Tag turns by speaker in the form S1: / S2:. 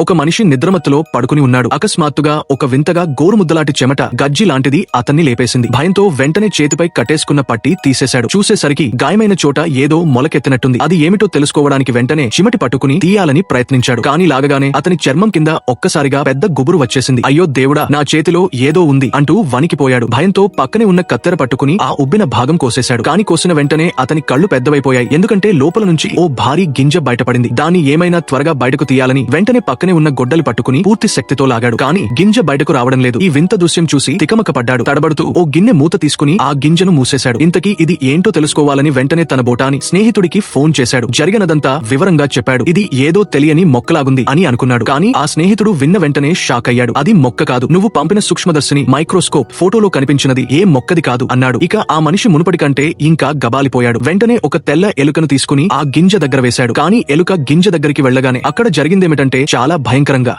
S1: ఒక మనిషి నిద్రమత్తులో పడుకుని ఉన్నాడు. అకస్మాత్తుగా ఒక వింతగా గోరుముద్దలాంటి చెమట గజ్జి లాంటిది అతన్ని లేపేసింది. భయంతో వెంటనే చేతిపై కట్టేసుకున్న పట్టి తీసేశాడు. చూసేసరికి గాయమైన చోట ఏదో మొలకెత్తినట్టుంది. అది ఏమిటో తెలుసుకోవడానికి వెంటనే చిమటి పట్టుకుని తీయాలని ప్రయత్నించాడు. కానీ లాగగానే అతని చర్మం కింద ఒక్కసారిగా పెద్ద గుబురు వచ్చేసింది. అయ్యో దేవుడా నా చేతిలో ఏదో ఉంది అంటూ వణికిపోయాడు. భయంతో పక్కనే ఉన్న కత్తెర పట్టుకుని ఆ ఉబ్బిన భాగం కోసేశాడు. కానీ కోసిన వెంటనే అతని కళ్ళు పెద్దవైపోయాయి. ఎందుకంటే లోపల నుంచి ఓ భారీ గింజ బయటపడింది. దాన్ని ఏమైనా త్వరగా బయటకు తీయాలని వెంటనే పక్కనే ఉన్న గొడ్డలి పట్టుకుని పూర్తి శక్తితో లాగాడు. కానీ గింజ బయటకు రావడం లేదు. ఈ వింత దృశ్యం చూసి తికమక పడ్డాడు. తడబడుతూ ఓ గిన్నె మూత తీసుకుని ఆ గింజను మూసేశాడు. ఇంతకీ ఇది ఏంటో తెలుసుకోవాలని వెంటనే తన బోటాని స్నేహితుడికి ఫోన్ చేశాడు. జరిగినదంతా వివరంగా చెప్పాడు. ఇది ఏదో తెలియని మొక్కలాగుంది అని అనుకున్నాడు. కానీ ఆ స్నేహితుడు విన్న వెంటనే షాక్ అయ్యాడు. అది మొక్క కాదు. నువ్వు పంపిన సూక్ష్మదర్శిని మైక్రోస్కోప్ ఫోటోలో కనిపించినది ఏ మొక్కది కాదు అన్నాడు. ఇక ఆ మనిషి మునుపటి కంటే ఇంకా గబాలిపోయాడు. వెంటనే ఒక తెల్ల ఎలుకను తీసుకుని ఆ గింజ దగ్గర వేశాడు. కానీ ఎలుక గింజ దగ్గరికి వెళ్ళగానే అక్కడ జరిగిందేమిటంటే చాలా భయంకరంగా.